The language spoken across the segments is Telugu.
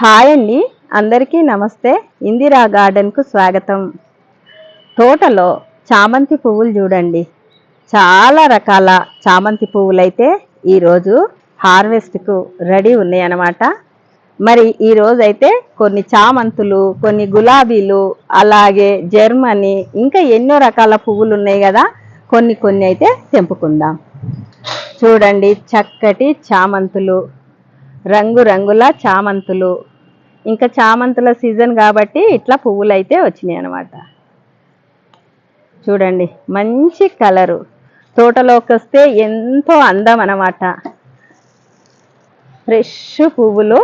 హాయ్ అండి. అందరికీ నమస్తే. ఇందిరా గార్డెన్కు స్వాగతం. తోటలో చామంతి పువ్వులు చూడండి. చాలా రకాల చామంతి పువ్వులైతే ఈరోజు హార్వెస్ట్కు రెడీ ఉన్నాయి అన్నమాట మరి ఈరోజు అయితే కొన్ని చామంతులు కొన్ని గులాబీలు అలాగే జర్మనీ ఇంకా ఎన్నో రకాల పువ్వులు ఉన్నాయి కదా. కొన్ని కొన్ని అయితే తెంపుకుందాం. చూడండి చక్కటి చామంతులు. రంగురంగుల చామంతులు. ఇంకా చామంతుల సీజన్ కాబట్టి ఇట్లా పువ్వులు అయితే వచ్చినాయి అనమాట చూడండి మంచి కలరు. తోటలోకి వస్తే ఎంతో అందం అనమాట ఫ్రెష్ పువ్వులు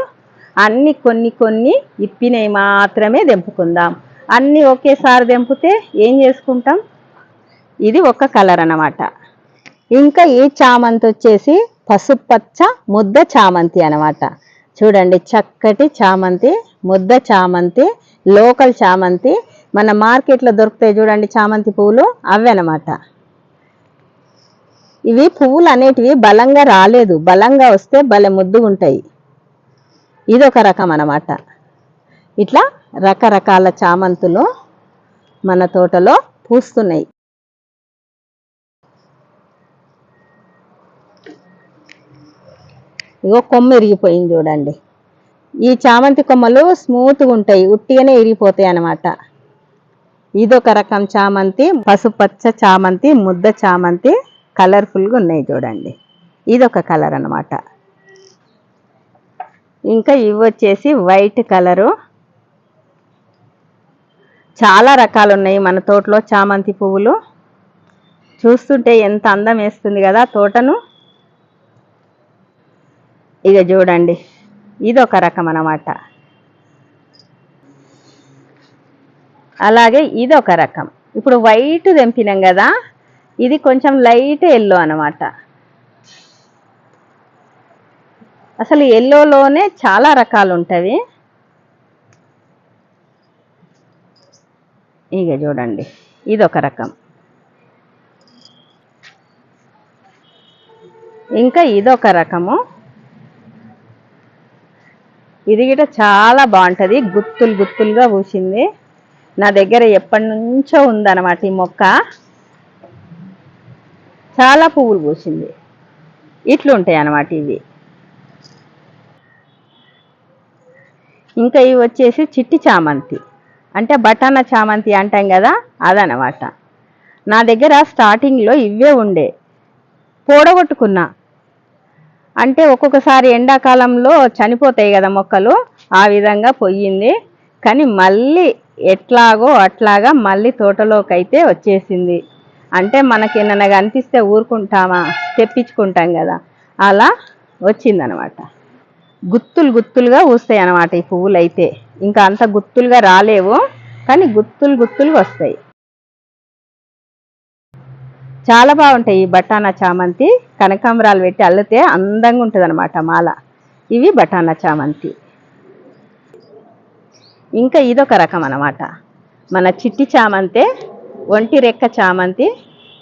అన్ని కొన్ని కొన్ని ఇప్పినవి మాత్రమే తెంపుకుందాం. అన్ని ఒకేసారి తెంపితే ఏం చేసుకుంటాం? ఇది ఒక కలర్ అనమాట ఇంకా ఈ చామంతి వచ్చేసి పసుపచ్చ ముద్ద చామంతి అన్నమాట. చూడండి చక్కటి చామంతి ముద్ద చామంతి లోకల్ చామంతి. మన మార్కెట్లో దొరుకుతాయి చూడండి చామంతి పువ్వులు అవన్నమాట అన్నమాట. ఇవి పువ్వులు అనేటివి బలంగా రాలేదు. బలంగా వస్తే భలే ముద్దుగుంటాయి. ఉంటాయి ఇదొక రకం అన్నమాట. ఇట్లా రకరకాల చామంతులు మన తోటలో పూస్తున్నాయి. ఇగో కొమ్మ ఇరిగిపోయింది చూడండి. ఈ చామంతి కొమ్మలు స్మూత్గా ఉంటాయి ఉట్టిగానే ఇరిగిపోతాయి అన్నమాట. ఇదొక రకం చామంతి పసుపచ్చ చామంతి ముద్ద చామంతి కలర్ఫుల్గా ఉన్నాయి చూడండి. ఇదొక కలర్ అనమాట ఇంకా ఇవి వచ్చేసి వైట్ కలరు చాలా రకాలు ఉన్నాయి మన తోటలో చామంతి పువ్వులు. చూస్తుంటే ఎంత అందం వేస్తుంది కదా తోటను. ఇక చూడండి. ఇది ఒక రకం అన్నమాట అలాగే ఇది ఒక రకం. ఇప్పుడు వైట్ తెంపినాం కదా ఇది కొంచెం లైట్ ఎల్లో అనమాట. అసలు ఎల్లోలోనే చాలా రకాలు ఉంటాయి ఇక చూడండి. ఇది ఒక రకం. ఇంకా ఇదొక రకము. ఇది కూడా చాలా బాగుంటుంది. గుత్తులు గుత్తులుగా పూసింది. నా దగ్గర ఎప్పటి నుంచో ఉందన్నమాట ఈ మొక్క. చాలా పువ్వులు పూసింది. ఇట్లుంటాయి అన్నమాట ఇవి. ఇంకా ఇవి వచ్చేసి చిట్టి చామంతి. అంటే బఠానా చామంతి అంటాం కదా అదనమాట నా దగ్గర స్టార్టింగ్లో ఇవే ఉండే. పోడగొట్టుకున్నా. అంటే ఒక్కొక్కసారి ఎండాకాలంలో చనిపోతాయి కదా మొక్కలు. ఆ విధంగా పోయింది. కానీ మళ్ళీ ఎట్లాగో అట్లాగా మళ్ళీ తోటలోకి అయితే వచ్చేసింది. అంటే మనకి ఏమన్నా కనిపిస్తే ఊరుకుంటామా? తెప్పించుకుంటాం కదా. అలా వచ్చిందనమాట. గుత్తులు గుత్తులుగా వస్తాయి అన్నమాట ఈ పువ్వులు అయితే ఇంకా అంత గుత్తులుగా రాలేవు కానీ గుత్తులు గుత్తులుగా వస్తాయి. చాలా బాగుంటాయి ఈ బఠానా చామంతి. కనకాంబరాలు పెట్టి అల్లితే అందంగా ఉంటుంది అనమాట మాల. ఇవి బఠానా చామంతి. ఇంకా ఇదొక రకం అన్నమాట. మన చిట్టి చామంతే ఒంటి రెక్క చామంతి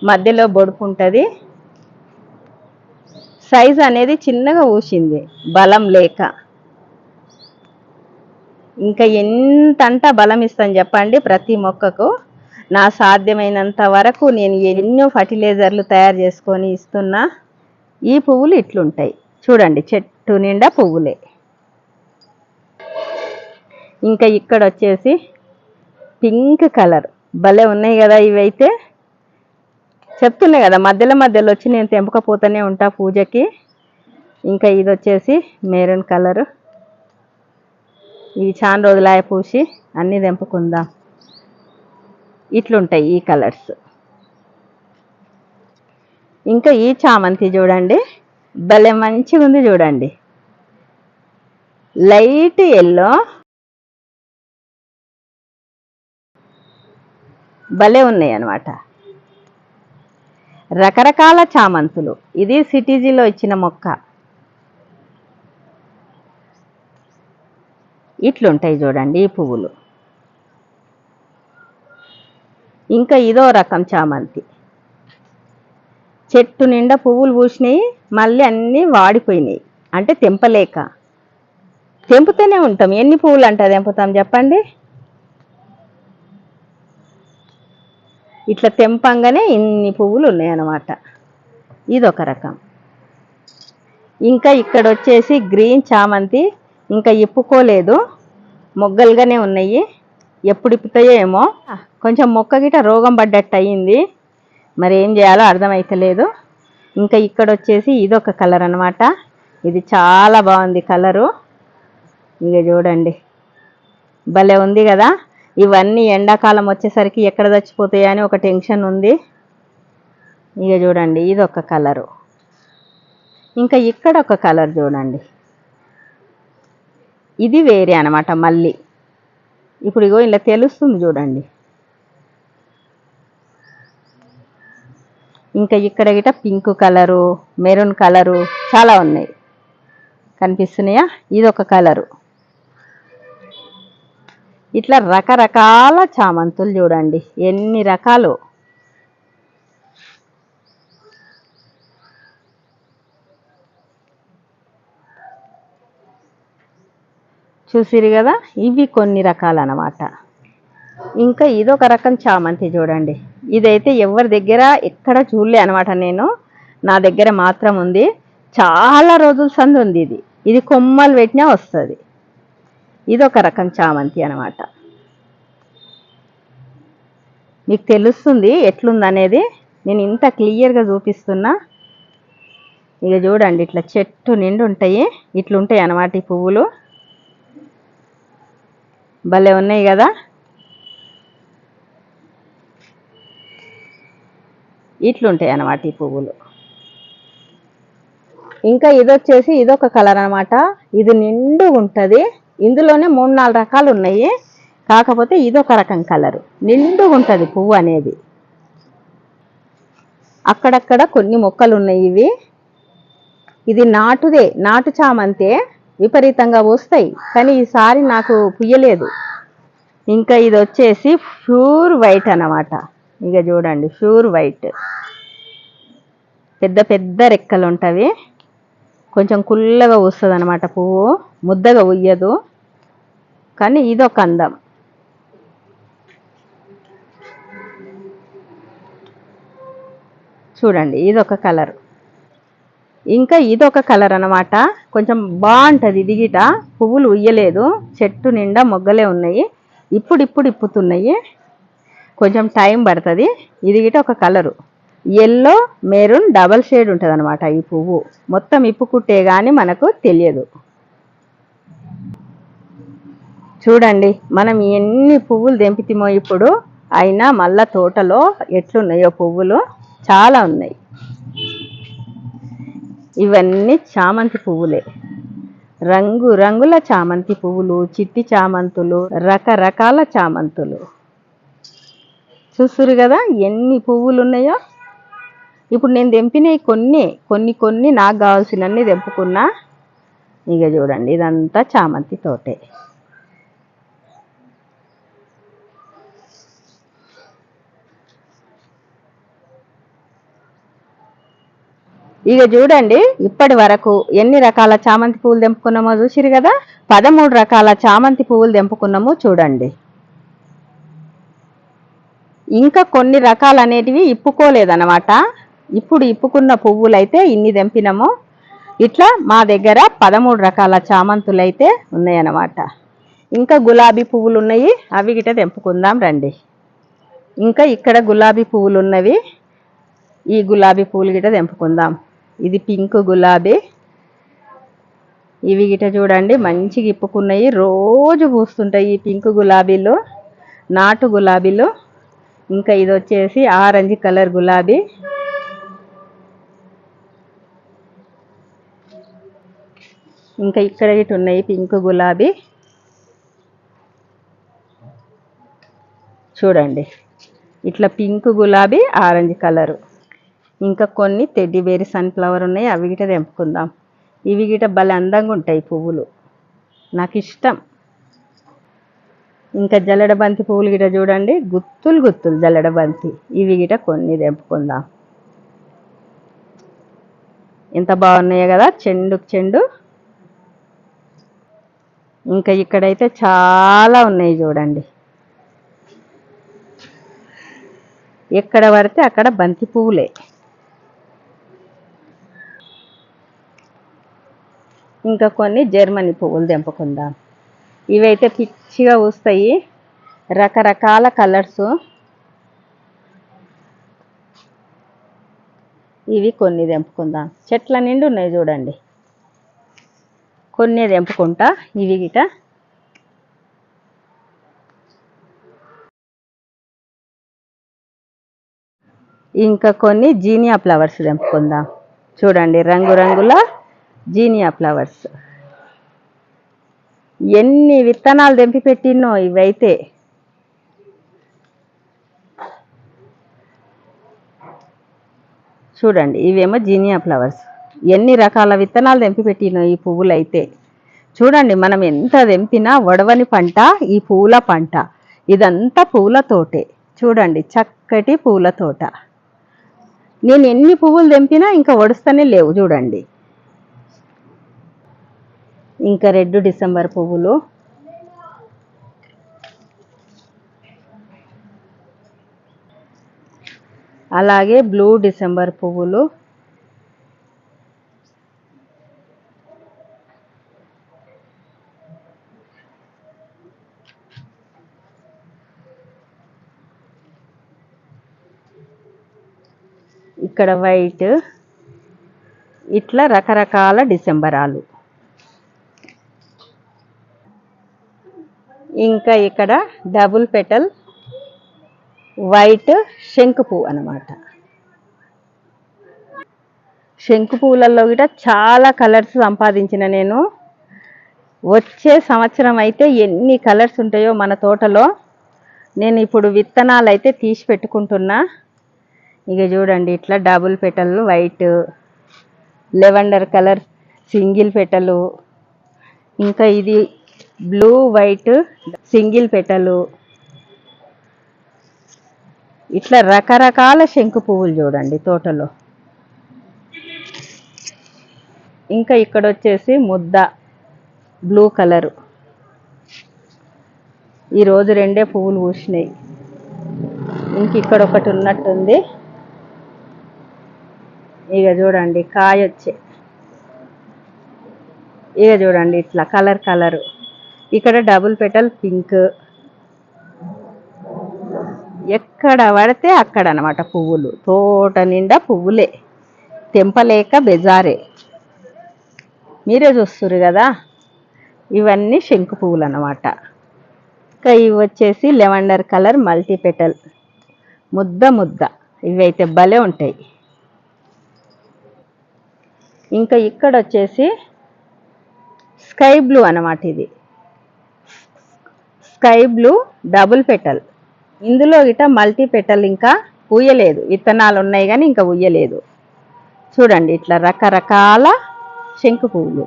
మధ్యలో బొడుపు ఉంటుంది. సైజు అనేది చిన్నగా ఊసింది బలం లేక. ఇంకా ఎంతంట బలం ఇస్తాను చెప్పండి ప్రతి మొక్కకు. నా సాధ్యమైనంత వరకు నేను ఎన్నో ఫర్టిలైజర్లు తయారు చేసుకొని ఇస్తున్నా. ఈ పువ్వులు ఇట్లుంటాయి. చూడండి చెట్టు నిండా పువ్వులే. ఇంకా ఇక్కడ వచ్చేసి పింక్ కలర్. భలే ఉన్నాయి కదా ఇవైతే. చెప్తున్నాయి కదా మధ్యలో మధ్యలో వచ్చి నేను తెంపకపోతూనే ఉంటా పూజకి. ఇంకా ఇది వచ్చేసి మెరూన్ కలర్. ఇవి చాలా రోజులాయ పూసి అన్నీ తెంపుకుందాం. ఇట్లుంటాయి ఈ కలర్స్. ఇంకా ఈ చామంతి చూడండి. భలే మంచిగా ఉంది చూడండి. Light yellow. భలే ఉన్నాయి అనమాట రకరకాల చామంతులు. ఇది సిటీజీలో ఇచ్చిన మొక్క. ఇట్లుంటాయి చూడండి ఈ పువ్వులు. ఇంకా ఇదో రకం చామంతి. చెట్టు నిండా పువ్వులు పూసినాయి మళ్ళీ అన్నీ వాడిపోయినాయి. అంటే తెంపలేక. తెంపుతూనే ఉంటాం. ఎన్ని పువ్వులు అంట తెంపుతాం చెప్పండి? ఇట్లా తెంపంగానే ఇన్ని పువ్వులు ఉన్నాయన్నమాట. ఇదొక రకం. ఇంకా ఇక్కడ వచ్చేసి గ్రీన్ చామంతి ఇంకా ఇప్పుకోలేదు. మొగ్గలుగానే ఉన్నాయి. ఎప్పుడు ఇప్పుతాయో ఏమో. కొంచెం మొక్క గిట రోగం పడ్డట్టు అయ్యింది మరి ఏం చేయాలో అర్థమైతలేదు. ఇంకా ఇక్కడ వచ్చేసి ఇదొక కలర్ అనమాట ఇది చాలా బాగుంది కలరు. ఇక చూడండి. భలే ఉంది కదా. ఇవన్నీ ఎండాకాలం వచ్చేసరికి ఎక్కడ చచ్చిపోతాయా అని ఒక టెన్షన్ ఉంది. ఇక చూడండి ఇది ఒక కలరు. ఇంకా ఇక్కడ ఒక కలర్ చూడండి. ఇది వేరే అనమాట మళ్ళీ. ఇప్పుడు ఇగో ఇలా తెలుస్తుంది చూడండి. ఇంకా ఇక్కడ గిట పింక్ కలరు మెరూన్ కలరు చాలా ఉన్నాయి. కనిపిస్తున్నాయా? ఇది ఒక కలరు. ఇట్లా రకరకాల చామంతులు చూడండి. ఎన్ని రకాలు. చూసిరు కదా? ఇవి కొన్ని రకాలు అన్నమాట ఇంకా ఇదొక రకం చామంతి చూడండి. ఇదైతే ఎవరి దగ్గర ఎక్కడ చూడలే అనమాట నేను. నా దగ్గర మాత్రం ఉంది. చాలా రోజుల సంది ఉంది ఇది. ఇది కొమ్మలు పెట్టినా వస్తుంది. ఇది ఒక రకం చామంతి అనమాట మీకు తెలుస్తుంది ఎట్లుందనేది. నేను ఇంత క్లియర్గా చూపిస్తున్నా. ఇక చూడండి ఇట్లా చెట్టు నిండు ఉంటాయి. ఇట్లుంటాయి అన్నమాట ఈ పువ్వులు. భలే ఉన్నాయి కదా. ఇట్లుంటాయి అన్నమాట ఈ పువ్వులు. ఇంకా ఇది వచ్చేసి ఇదొక కలర్ అనమాట ఇది నిండు ఉంటుంది. ఇందులోనే మూడు నాలుగు రకాలు ఉన్నాయి. కాకపోతే ఇదొక రకం కలరు. నిండు ఉంటుంది పువ్వు అనేది. అక్కడక్కడ కొన్ని మొక్కలు ఉన్నాయి ఇవి. ఇది నాటుదే. నాటు చామంతే విపరీతంగా వస్తాయి. కానీ ఈసారి నాకు పుయ్యలేదు. ఇంకా ఇది వచ్చేసి ప్యూర్ వైట్ అన్నమాట. ఇక చూడండి ప్యూర్ వైట్. పెద్ద పెద్ద రెక్కలు ఉంటవి కొంచెం కుల్లగా వస్తుంది అనమాట పువ్వు. ముద్దగా ఉయ్యదు. కానీ ఇదొక అందం. చూడండి ఇదొక కలర్. ఇంకా ఇదొక కలర్ అనమాట కొంచెం బాగుంటుంది ఇది గిట పువ్వులు ఉయ్యలేదు. చెట్టు నిండా మొగ్గలే ఉన్నాయి. ఇప్పుడు ఇప్పుడు ఇప్పుతున్నాయి. కొంచెం టైం పడుతుంది. ఇది గిట ఒక colour. Yellow maroon double shade ఉంటుంది అనమాట ఈ పువ్వు. మొత్తం ఇప్పుకుట్టే కానీ మనకు తెలియదు. చూడండి మనం ఎన్ని పువ్వులు తెంపితిమో ఇప్పుడు. అయినా మళ్ళా తోటలో ఎట్లున్నాయో పువ్వులు? చాలా ఉన్నాయి. ఇవన్నీ చామంతి పువ్వులే. రంగు రంగుల చామంతి పువ్వులు చిట్టి చామంతులు రకరకాల చామంతులు. చూస్తురు కదా ఎన్ని పువ్వులు ఉన్నాయో ఇప్పుడు నేను తెంపినవి కొన్ని కొన్ని కొన్ని నాకు కావాల్సినన్ని తెంపుకున్నా. ఇక చూడండి ఇదంతా చామంతి తోటే. ఇక చూడండి ఇప్పటి వరకు ఎన్ని రకాల చామంతి పువ్వులు తెంపుకున్నామో చూసిరు కదా. పదమూడు రకాల చామంతి పువ్వులు తెంపుకున్నాము చూడండి. ఇంకా కొన్ని రకాలు అనేటివి ఇప్పుకోలేదన్నమాట. ఇప్పుడు ఇప్పుకున్న పువ్వులు అయితే ఇన్ని తెంపినాము. ఇట్లా మా దగ్గర పదమూడు రకాల చామంతులు అయితే ఉన్నాయన్నమాట. ఇంకా గులాబీ పువ్వులు ఉన్నాయి అవి గిట తెంపుకుందాం రండి. ఇంకా ఇక్కడ గులాబీ పువ్వులు ఉన్నవి ఈ గులాబీ పువ్వులు గిట తెంపుకుందాం. ఇది పింక్ గులాబీ. ఇవి గిట చూడండి మంచిగా ఇప్పుకున్నాయి. రోజు పూస్తుంటాయి ఈ పింక్ గులాబీలు నాటు గులాబీలు. ఇంకా ఇది వచ్చేసి ఆరెంజ్ కలర్ గులాబీ. ఇంకా ఇక్కడ ఇటు ఉన్నాయి పింక్ గులాబీ. చూడండి. ఇట్లా పింక్ గులాబీ ఆరెంజ్ కలరు. ఇంకా కొన్ని తెడ్డి బేరీ సన్ఫ్లవర్ ఉన్నాయి. అవి గిట తెంపుకుందాం. ఇవి గిట భలే అందంగా ఉంటాయి పువ్వులు. నాకు ఇష్టం. ఇంకా జల్లెడ బంతి పువ్వులు గిట చూడండి. గుత్తులు గుత్తులు జల్లెడ బంతి ఇవి గిట కొన్ని తెంపుకుందాం. ఎంత బాగున్నాయో కదా చెండుకు చెండు. ఇంకా ఇక్కడైతే చాలా ఉన్నాయి చూడండి. ఎక్కడ పడితే అక్కడ బంతి పువ్వులే. ఇంకా కొన్ని జర్మనీ పువ్వులు తెంపుకుందాం. ఇవైతే పిచ్చిగా వస్తాయి రకరకాల కలర్స్. ఇవి కొన్ని తెంపుకుందాం. చెట్ల నిండు ఉన్నాయి చూడండి. కొన్ని తెంపుకుంటా. ఇవి గిట. ఇంకా కొన్ని జీనియా ఫ్లవర్స్ తెంపుకుందాం. చూడండి రంగురంగుల జీనియా ఫ్లవర్స్. ఎన్ని విత్తనాలు తెంపి పెట్టినో ఇవైతే. చూడండి ఇవేమో జీనియా ఫ్లవర్స్. ఎన్ని రకాల విత్తనాలు తెంపి పెట్టినో ఈ పువ్వులు అయితే చూడండి మనం ఎంత తెంపినా వడవని పంట ఈ పూల పంట. ఇదంతా పూల తోటే. చూడండి చక్కటి పూల తోట. నేను ఎన్ని పువ్వులు తెంపినా ఇంకా వడుస్తూనే లేవు చూడండి. ఇంకా రెడ్ డిసెంబర్ పువ్వులు. అలాగే బ్లూ డిసెంబర్ పువ్వులు. ఇక్కడ వైట్. ఇట్లా రకరకాల డిసెంబరాలు. ఇంకా ఇక్కడ డబుల్ పెటల్ వైట్ శంకు పువ్వు అనమాట శంకు పువ్వులలో కూడా చాలా కలర్స్ సంపాదించిన నేను. వచ్చే సంవత్సరం అయితే ఎన్ని కలర్స్ ఉంటాయో మన తోటలో నేను ఇప్పుడు విత్తనాలు అయితే తీసి పెట్టుకుంటున్నా. ఇక చూడండి ఇట్లా double petal white lavender colour single petal. ఇంకా ఇది బ్లూ వైట్ సింగిల్ పెటలు ఇట్లా రకరకాల శంకు పువ్వులు చూడండి తోటలో. ఇంకా ఇక్కడ వచ్చేసి ముద్ద బ్లూ కలరు. ఈరోజు రెండే పువ్వులు పూసినాయి. ఇంక ఇక్కడ ఒకటి ఉన్నట్టుంది. ఇక చూడండి కాయ వచ్చే ఇక చూడండి ఇట్లా కలర్ కలరు. ఇక్కడ డబుల్ పెటల్ పింక్. ఎక్కడ పడితే అక్కడ అనమాట పువ్వులు. తోట నిండా పువ్వులే. తెంపలేక బెజారే. మీరే చూస్తున్నారు కదా? ఇవన్నీ శంకు పువ్వులు అనమాట ఇంకా ఇవి వచ్చేసి లెవెండర్ కలర్ మల్టీ పెటల్. ముద్ద ముద్ద. ఇవైతే భలే ఉంటాయి. ఇంకా ఇక్కడ వచ్చేసి స్కై బ్లూ అనమాట ఇది. Sky blue double petal. ఇందులో ఇట మల్టీ పెటల్ ఇంకా ఉయ్యలేదు. విత్తనాలు ఉన్నాయి కానీ ఇంకా ఉయ్యలేదు. చూడండి ఇట్లా రకరకాల శంకు పువ్వులు.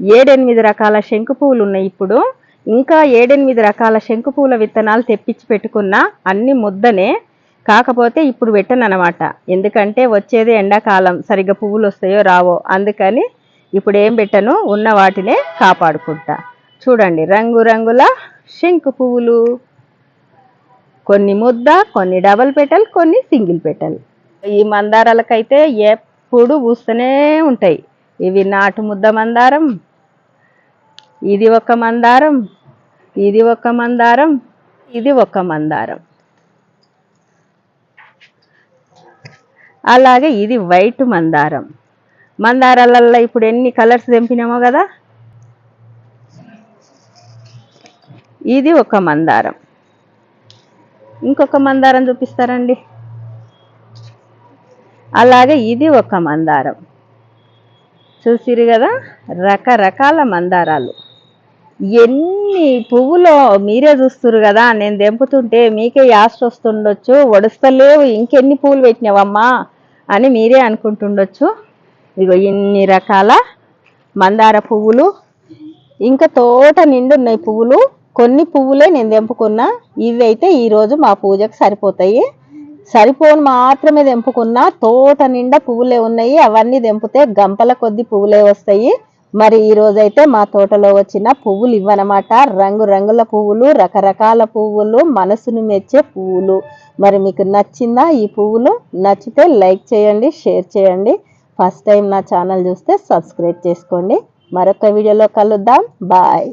ఏడెనిమిది రకాల శంకు పువ్వులు ఉన్నాయి ఇప్పుడు. ఇంకా ఏడెనిమిది రకాల శంకు పువ్వుల విత్తనాలు తెప్పించి పెట్టుకున్నా అన్ని ముద్దనే కాకపోతే ఇప్పుడు పెట్టను ఎందుకంటే వచ్చేది ఎండాకాలం. సరిగ్గా పువ్వులు వస్తాయో రావో. అందుకని ఇప్పుడు ఏం పెట్టను? ఉన్న వాటినే కాపాడుకుంటా. చూడండి రంగురంగుల శంకు పువ్వులు. కొన్ని ముద్ద కొన్ని డబల్ పెటల్ కొన్ని సింగిల్ పెటల్. ఈ మందారాలకైతే ఎప్పుడు పూస్తూనే ఉంటాయి. ఇవి నాటు ముద్ద మందారం ఇది ఒక మందారం ఇది ఒక మందారం ఇది ఒక మందారం. అలాగే ఇది వైట్ మందారం. మందారాలల్లో ఇప్పుడు ఎన్ని కలర్స్ తెంపినామో కదా? ఇది ఒక మందారం. ఇంకొక మందారం చూపిస్తారండి. అలాగే ఇది ఒక మందారం. చూసిరు కదా? రకరకాల మందారాలు. ఎన్ని పువ్వులో మీరే చూస్తురు కదా? నేను తెంపుతుంటే మీకే యాస్ట్ వస్తుండొచ్చు వడుస్తలేవు ఇంకెన్ని పువ్వులు పెట్టినావమ్మా అని మీరే అనుకుంటుండొచ్చు. ఇగో ఇన్ని రకాల మందార పువ్వులు ఇంకా తోట నిండు ఉన్నాయి పువ్వులు. కొన్ని పువ్వులే నేను తెంపుకున్నా ఇవి అయితే ఈరోజు మా పూజకు సరిపోతాయి. సరిపోను మాత్రమే తెంపుకున్నా తోట నిండా పువ్వులే ఉన్నాయి. అవన్నీ తెంపితే గంపల కొద్ది పువ్వులే వస్తాయి. మరి ఈ రోజైతే మా తోటలో వచ్చిన పువ్వులు ఇవ్వనమాట. రంగు రంగుల పువ్వులు రకరకాల పువ్వులు మనసును మెచ్చే పువ్వులు. మరి మీకు నచ్చిందా ఈ పువ్వులు? నచ్చితే లైక్ చేయండి షేర్ చేయండి. ఫస్ట్ టైం నా ఛానల్ చూస్తే సబ్స్క్రైబ్ చేసుకోండి. మరొక వీడియోలో కలుద్దాం. బాయ్.